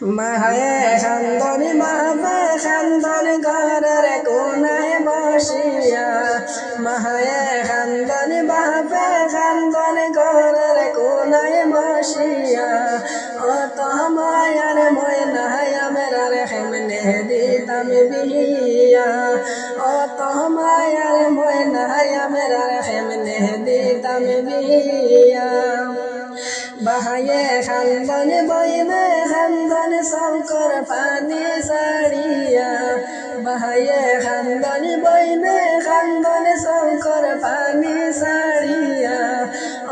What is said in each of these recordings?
মায়ে খান্দনি বাপে খান্দনি ঘরের কোনায় বসিয়া মায়ে খান্দনি বাপে খান্দনি ঘরের কোনায় বসিয়া ও তো মায়ার ময়নায় আমার হেমনে দিতাম বিয়া ও তো মায়ার ময়নায় আমার হেমনে দিতাম বিয়া বাহায়ে খান্দন বইবে, খান্দন শঙ্কর পানি সারিয়া বাহায়ে খান্দন বইবে, খান্দন শঙ্কর পানি সারিয়া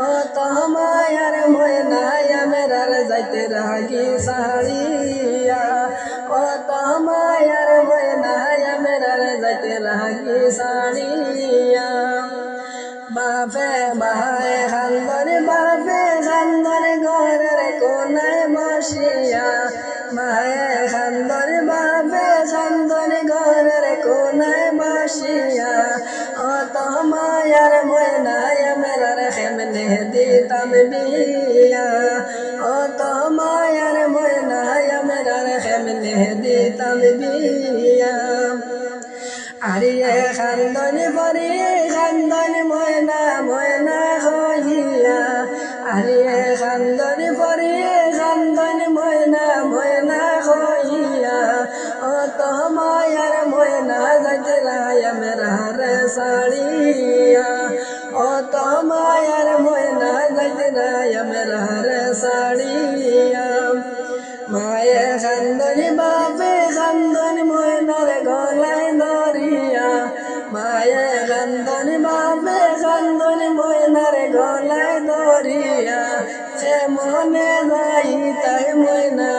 ও তো মায়ার ময়নায় মেরার যাইতে রাগি সারিয়া ও তো মায়ার ময়নায় মেরার যাইতে রাগি সারিয়া বাপে বাহায় খান্দর বাপে খান্দর ঘরের কোনায় বসিয়া মায়ে খান্দর বাপে খান্দর ঘরের কোনায় বসিয়া, ও তো মায়ার ময়নায় মেরার হেমনে দিতাম বিয়া। ও তো মায়ার ময়নায় মেরার হেমনে দিতাম বিয়া। আরিয়ে খান্দনি পরি খান্দনি ময়না ময়না হইয়া, আরিয়ে গজরায় মেরার সাড়িয়া ও তো মায়ার ময়না গজরায় মেরার সাড়িয়া মায়ে খান্দনি বাপে খান্দনি ময়নার গলায় ধরিয়া মায়ে খান্দনি বাপে খান্দনি ময়নার গলায় ধরিয়া সে মনে যাই তাই ময়না